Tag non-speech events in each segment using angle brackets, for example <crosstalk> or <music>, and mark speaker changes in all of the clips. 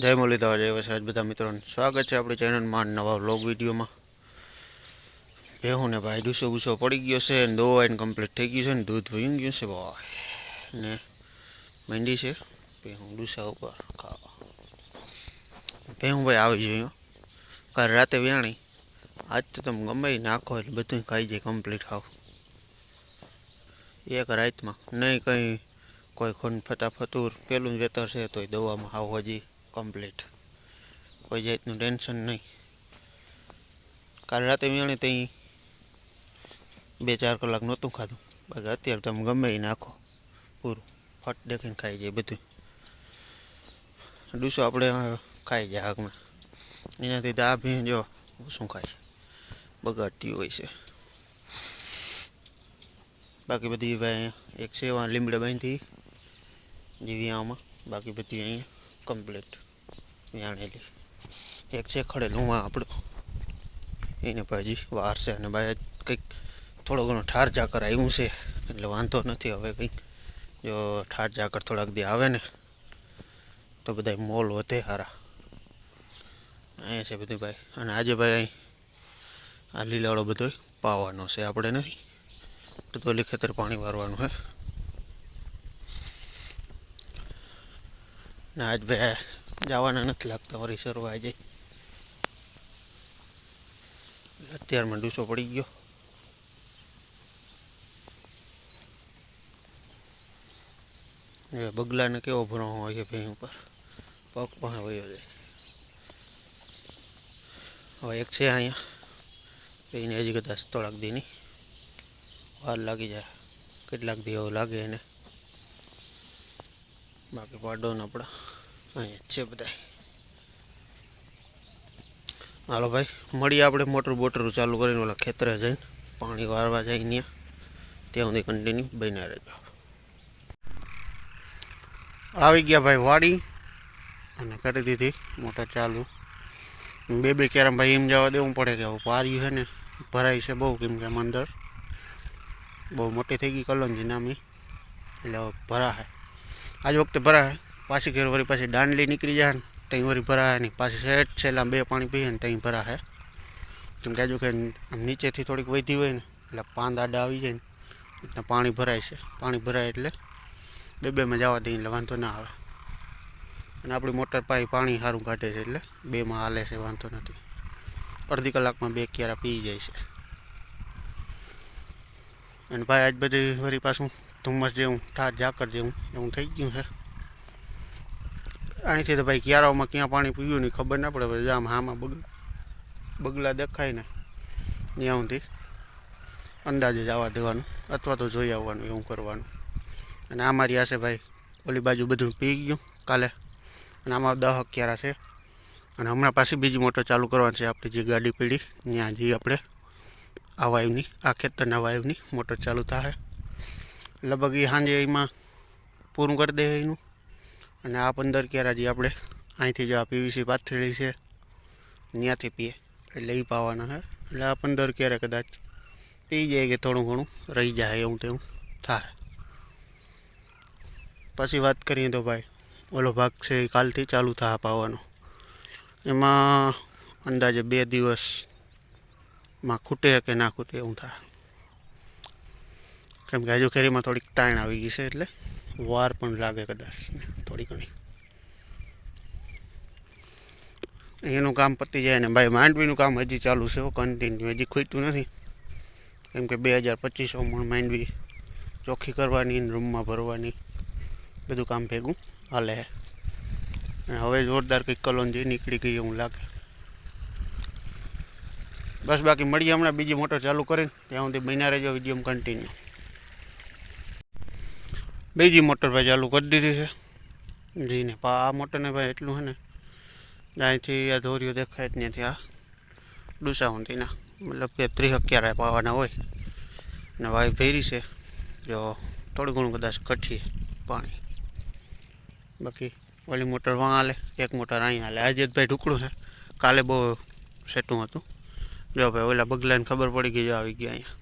Speaker 1: જય મુરલીધર, જય વસરાજ બધા મિત્રોને સ્વાગત છે આપણી ચેનલમાં નવા વ્લોગ વિડીયોમાં. ભેહું ને ભાઈ ડૂસો ગુસો પડી ગયો છે ને દોવાઈને કમ્પ્લીટ થઈ ગયું છે ને દૂધ વયું ગયું છે ભાઈ. ને મંડી છે. ભેહું ડૂસા ઉપર ખાવા. ભેહું ભાઈ આવી જોઈએ કાલ રાતે વ્યાણી. આજ તો તમે ગમે નાખો એટલે બધું ખાઈ જાય કમ્પ્લીટ આવ એક રાતમાં નહીં કંઈ કોઈ ખૂન ફટાફટુર પેલું જ વેતર છે તોય દવામાં આવ હજી. કમ્પ્લીટ કોઈ જાતનું ટેન્શન નહીં. કાલ રાતે વેણે ત્યાં બે ચાર કલાક નહોતું ખાધું. બાકી અત્યારે તમે ગમે એ નાખો. પૂરું. ફટ દેખીને ખાઈ જાય બધું ડૂસો આપણે ખાઈ જાય આગમાં. એનાથી દા ભી જો, શું ખાય? બગાડતી હોય છે. બાકી બધી ભાઈ, એક સેવા લીમડા બાંધી જેવી આમાં. બાકી બધી અહીંયા કમ્પ્લીટ. જાણેલી એક છે ખડેલું, આ આપણું. એને પછી વાર છે અને ભાઈ કંઈક થોડો ઘણો ઠાર ઝાકર આવ્યું છે, એટલે વાંધો નથી હવે કંઈક. જો ઠાર ઝાકર થોડાક દી આવે ને, તો બધા મોલ વધે સારા અહીંયા છે બધું ભાઈ. અને આજે ભાઈ અહીં આ લીલાળો બધો પાવાનો છે, આપણે નહીં. તો તોલી ખેતર પાણી વારવાનું હે. ને આજ ભાઈ જવાના નથી લાગતા વળી સરવા આજે અત્યારમાં ડૂસો પડી ગયો. એ બગલાને કેવો ભરો હોય છે ભેં ઉપર? પગ પણ વયો જાય. હવે એક છે અહીંયા. એને હજી કદાચ થોડાક દીની વાર લાગી જાય. કેટલાક દી એવું લાગે એને. બાકી પાડો. આપણા અહીંયા છે બધા હાલો ભાઈ, મળીએ આપણે મોટર બોટર ચાલુ કરીને ઓલા ખેતરે જઈને. પાણી વારવા જાય ત્યાં ત્યાં સુધી કન્ટિન્યુ બન્યા રહેજો. આવી ગયા ભાઈ વાડી અને કરી દીધી મોટર ચાલુ. બે બે ક્યારેમ ભાઈ એમ જવા દેવું પડે કે પાર્યું છે ને, ભરાય છે બહુ કેમ કે આમ અંદર. બહુ મોટી થઈ ગઈ કલોંજી નામી એટલે હવે ભરાશે. આજ વખતે ભરાય. પાછી ઘેર વળી પાછી દાંડલી નીકળી જાય ને ત્યાં વળી ભરાય નહીં. પાછી સેટ છેલ્લા બે પાણી પીએ ને ત્યાં ભરાય. કેમ કે આજુ કે આમ નીચેથી થોડીક વધી હોય ને, એટલે પાંદ આડા આવી જાય ને, એટલે પાણી ભરાય છે. પાણી ભરાય એટલે બે બેમાં જવા દઈએ એટલે વાંધો ના આવે. અને આપણી મોટર પાઈ પાણી સારું કાઢે છે એટલે બેમાં હાલે છે, વાંધો નથી. અડધી કલાકમાં બે ક્યારા પી જાય છે. અને ભાઈ આજ બધી વળી પાછું ધુમ્મસ જેવું ઠાર ઝાકર જેવું એવું થઈ ગયું છે અહીંથી તો ભાઈ ક્યારાઓમાં ક્યાં પાણી પીવું નહીં ખબર ના પડે ભાઈ આમ હામાં બગ બગલા દેખાય ને ત્યાં સુધી અંદાજે જવા દેવાનું અથવા તો જોઈ આવવાનું, એવું કરવાનું। અને આ મારી આશે ભાઈ, ઓલી બાજુ બધું પી ગયું કાલે, અને આમાં દહ ક્યારા છે। અને હમણાં પાછી બીજી મોટર ચાલુ કરવાની છે આપણી જે ગાડી પીડી ત્યાં જે આપણે, આ વાયુની, આ ખેતરના વાયુની મોટર ચાલુ થાય લગભગ એ સાંજે એમાં પૂરું કરી દે એનું. અને આ પંદર કેરાજી આપણે અહીંથી જે આ પીવીસી પાથરેલી છે. ત્યાંથી પીએ. એટલે એ પાવાના હે. એટલે આ પંદર ક્યારે કદાચ પી જાય કે થોડું ઘણું, રહી જાય એવું તેવું થાય. પછી વાત કરીએ તો ભાઈ, ઓલો ભાગ છે એ કાલથી ચાલુ થાય પાવાનો. એમાં અંદાજે બે દિવસમાં ખૂટે કે ના ખૂટે એવું થાય. કેમ કે હજુ કેરીમાં થોડીક તાણ આવી ગઈ છે એટલે વાર પણ લાગે કદાચ. થોડી ઘણી એનું કામ પતી જાય ને ભાઈ, માંડવીનું કામ હજી ચાલુ છે કન્ટિન્યુ હજી ખૂટ્યું નથી. કેમ કે બે હજાર પચીસોમાં માંડવી ચોખ્ખી કરવાની રૂમમાં ભરવાની, બધું કામ ભેગું હાલે અને હવે જોરદાર કંઈક કલોંજી નીકળી ગઈ એવું લાગે. બસ બાકી મળીએ હમણાં, બીજી મોટર ચાલુ કરીને, ત્યાં સુધી મહિના રહેજો, વીડિયો કન્ટિન્યુ બીજી મોટર ભાઈ ચાલુ કરી દીધી છે. જીને પા આ મોટરને ભાઈ એટલું છે ને, અહીંથી આ ધોરીઓ દેખાય જ ત્યાંથી આ ડુસા મતલબ કે ત્રીસ અગિયાર પાવાના હોય. ને વાય ફેરી છે. જો થોડું ઘણું કદાચ કઠીએ પાણી. બાકી ઓલી મોટર વાં હાલે, એક મોટર અહીં હાલે. આજે જ ભાઈ ઢુકડું છે. કાલે બહુ સેટું હતું. જો ભાઈ ઓલા બગલાને ખબર પડી ગઈ, જો આવી ગયા અહીંયા?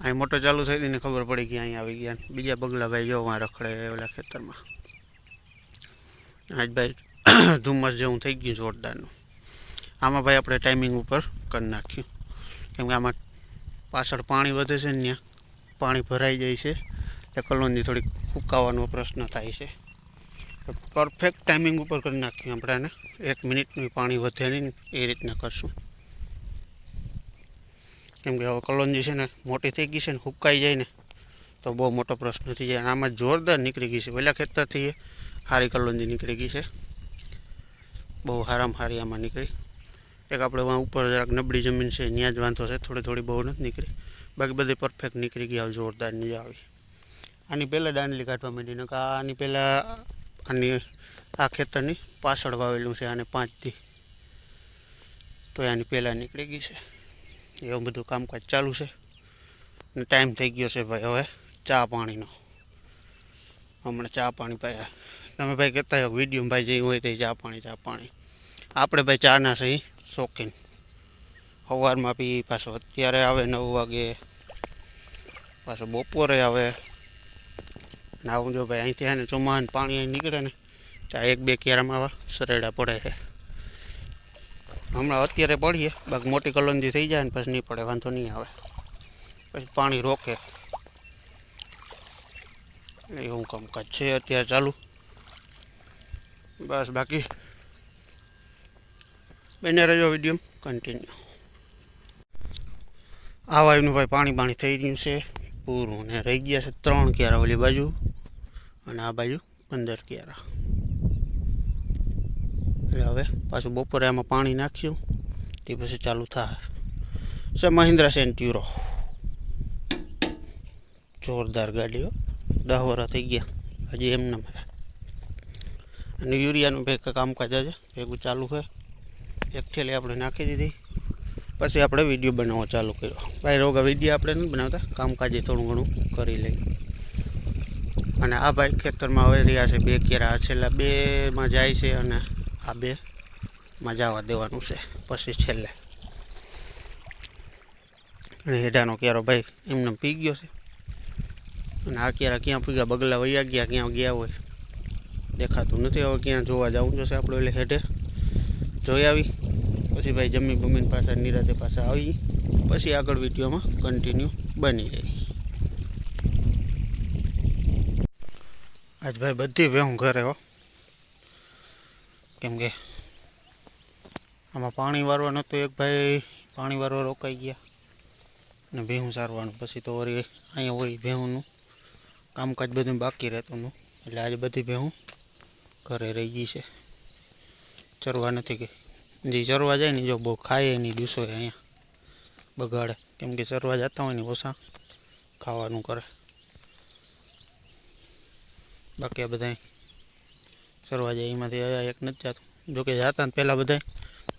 Speaker 1: અહીં મોટો ચાલુ થઈ હતી ને ખબર પડી કે અહીં આવી ગયા. બીજા બંગલાભાઈ જો વાં રખડે ઓલા ખેતરમાં. આજ ભાઈ <coughs> ધુમ્મસ જેવું થઈ ગયું જોરદારનું. આમાં ભાઈ આપણે ટાઈમિંગ ઉપર કરી નાખ્યું. કેમ કે આમાં પાછળ પાણી વધે છે ને ત્યાં. પાણી ભરાઈ જાય છે. એટલે કલોની થોડીક ફૂંકાવાનો પ્રશ્ન થાય છે. પરફેક્ટ ટાઈમિંગ ઉપર કરી નાખ્યું આપણે એક મિનિટનું પાણી વધે નહીં એ રીતના કરશું. કેમ કે હવે કલોંજી છે ને મોટી થઈ ગઈ છે ને હુકાઈ જાય ને, તો બહુ મોટો પ્રશ્ન થઈ જાય. આમાં જોરદાર નીકળી ગઈ છે. પહેલાં ખેતરથી સારી કલોંજી નીકળી ગઈ છે. બહુ હારામ સારી આમાં નીકળી. એક આપણે ઉપર જરાક નબળી જમીન છે ત્યાં જ વાંધો છે. થોડી થોડી બહુ નથી નીકળી. બાકી બધી પરફેક્ટ નીકળી ગઈ જોરદાર નહીં આવી. આની પહેલાં દાંડલી કાઢવા માંડી ને આની પહેલાં આની આ ખેતરની પાછળ વાવેલું છે, આને પાંચથી. તો આની પહેલાં નીકળી ગઈ છે. એવું બધું કામકાજ ચાલુ છે. ને ટાઈમ થઈ ગયો છે ભાઈ હવે ચા પાણીનો. હમણાં ચા પાણી પાયા. તમે ભાઈ કહેતા હોય વીડિયો ભાઈ જે હોય તે ચા પાણી ચા પાણી. આપણે ભાઈ ચાના છે શોખીન. સવારમાં પી પાછો અત્યારે આવે નવ વાગે. પાછો બપોરે આવે. ને આવું જો ભાઈ અહીંથી આને ચોમાન પાણી અહીં નીકળે ને, ચા એક બે કેરામાં આવા સરેડા પડે છે. હમણાં અત્યારે પડીએ. બાકી મોટી કલોંજી થઈ જાય ને પછી નહીં પડે, વાંધો નહીં આવે. પછી પાણી રોકે. એવું કામકાજ છે અત્યારે ચાલુ. બસ બાકી. બને રહેજો વીડિયો કન્ટિન્યુ આ ભાઈ પાણી પાણી થઈ રહ્યું છે. પૂરું ને રહી ગયા છે ત્રણ ક્યારા ઓલી બાજુ અને આ બાજુ પંદર ક્યારા. એટલે હવે પાછું બપોરે આમાં પાણી નાખ્યું, તે પછી ચાલુ થાય. છે મહિન્દ્રા સેન્ટ્યુરો જોરદાર ગાડીઓ દહ થઈ ગયા. હજી એમને અને યુરિયાનું ભેગ કામકાજ છે ભેગું ચાલુ છે એક થેલી આપણે નાખી દીધી. પછી આપણે વીડિયો બનાવવો ચાલુ કર્યો. ભાઈ રોગા વીડિયો આપણે નથી બનાવતા. કામકાજે થોડું ઘણું કરી લઈએ. અને આ ભાઈ ખેતરમાં હવે રહ્યા છે. બે કેરા છેલ્લા બેમાં જાય છે અને આ બે માં જવા દેવાનું છે. પછી છેલ્લે. અને હેઠાનો ક્યારો ભાઈ એમને પી ગયો છે. અને આ ક્યારા ક્યાં પીગા? બગલા વૈયા ગયા, ક્યાં ગયા હોય? દેખાતું નથી. હવે ક્યાં જોવા જવું જોશે આપણે એટલે હેઠે જોઈ આવી. પછી ભાઈ જમી બમીને પાછા નિરાતે પાછા આવી. પછી આગળ વિડીયોમાં કન્ટિન્યુ બની રહી. આજ ભાઈ બધી ભેહું ઘરે હો. કેમ કે આમાં પાણી વારવા નહોતું એક ભાઈ પાણી વારવા રોકાઈ ગયા અને ભેહું સારવાનું. પછી તો વળી અહીંયા હોય ભેહુંનું. કામકાજ બધું બાકી રહેતું એટલે આજે બધી ભેહું ઘરે રહી ગઈ છે. ચરવા નથી ગઈ. જે ચરવા જાય ને જો બહુ ખાય નહીં દિવસો અહીંયા. બગાડે. કેમ કે ચરવા જતા હોય ને ઓછા ખાવાનું કરે. બાકી આ બધા ચરવા જાય, એમાંથી હવે એક નથી જતું. જોકે જતા ને પહેલાં બધા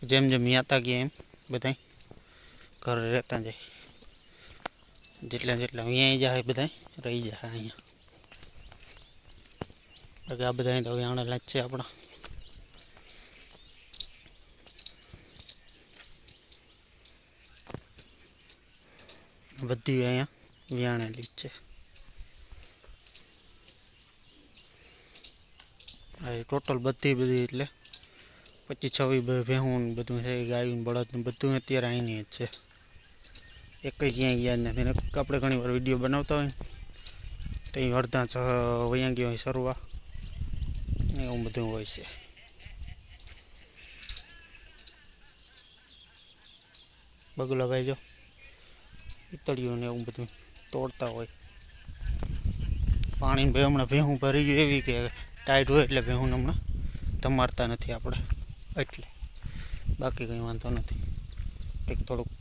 Speaker 1: જેમ જેમ યાતા ગયા એમ બધા ઘરે રહેતા જાય. જેટલા જેટલા અહીંયા જાય બધા રહી જાય અહીંયા. બાકી આ બધા તો આણેલા જ છે આપણા. બધી અહીંયા વ્યાણેલી જ છે. ટોટલ બધી બધી એટલે પચીસ છવ્વીસ ભેહું બધું છે ગાયું ને બળદ ને બધું અત્યારે અહીંની જ છે. એક ક્યાંય ગયા નથી. ને આપણે ઘણી વાર વીડિયો બનાવતા હોય ત્યાં અડધા છ વૈયાંગી હોય સરવા. એવું બધું હોય છે. બગલા ભાઈ જો, ઈતળીઓ ને એવું બધું તોડતા હોય. પાણી ભાઈ હમણાં ભેહું ભરી ગયું એવી કે ટાઈટ હોય એટલે ભેહું હમણાં તમારતા નથી આપણે. એટલે બાકી કંઈ વાંધો નથી. કંઈક થોડુંક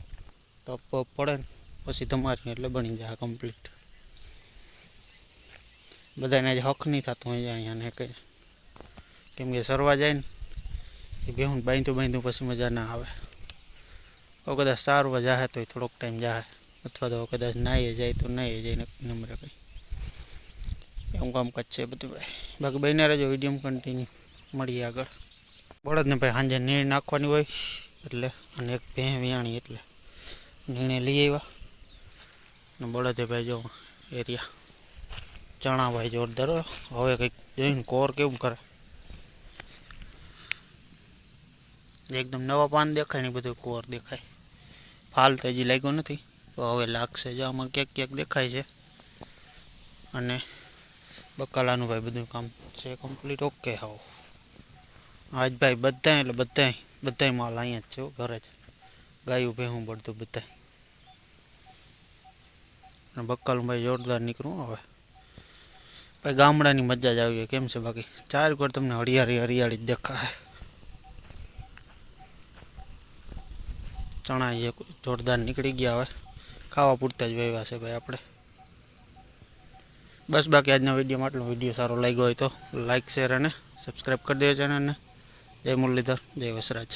Speaker 1: તપ પડે ને પછી તમારી એટલે બની જાય કમ્પ્લીટ બધાને જ હક નહીં થતું હોય અહીંયા ને કંઈ. કેમ કે સરવા જાય ને, એ ભેહું બાંધ્યું બાંધ્યું પછી મજા ના આવે. તો કદાચ સારવા જાહે તો થોડોક ટાઈમ જાહે. અથવા તો કદાચ નાહીએ જાય તો નાહીએ જાય નમરે કંઈ. એવું કામકાજ છે બધું ભાઈ. બાકી બને રહેજો વીડિયો કન્ટિન્યુ મળીએ આગળ. બળદને ભાઈ સાંજે નીણ નાખવાની હોય, એટલે, અને એક ભેં વિયાણી એટલે. નીણે લઈ આવ્યા. અને બળદે ભાઈ જો, એરિયા ચણા ભાઈ જોરદાર હવે કંઈક જોઈને કોર કેવું કરે. એકદમ નવા પાન દેખાય ને બધું કોર દેખાય. ફાલ તો હજી લાગ્યો નથી. તો હવે લાગશે. જો આમાં ક્યાંક ક્યાંક દેખાય છે. અને બકાલાનું ભાઈ બધું કામ છે કમ્પ્લીટ ઓકે હાવ આજ ભાઈ બધાય એટલે બધાય બધાય માલ અહીંયા જ છે હો, ઘરે જ. ગાયું ભેહું પડતું બધાય. અને બક્કાલું ભાઈ જોરદાર નીકળું હવે. ભાઈ ગામડાની મજા જ આવી ગઈ કેમ છે બાકી? ચાર કોર તમને હરિયાળી હરિયાળી જ દેખાય. ચણા એ જોરદાર નીકળી ગયા હવે. ખાવા પૂરતા જ વાવ્યા છે ભાઈ આપણે. બસ બાકી આજના વિડીયોમાં આટલો. વીડિયો સારો લાગ્યો હોય તો લાઇક શેર અને સબસ્ક્રાઈબ કરી દેજો ચેનલને. જય મુરલીધર, જય વસરાજ.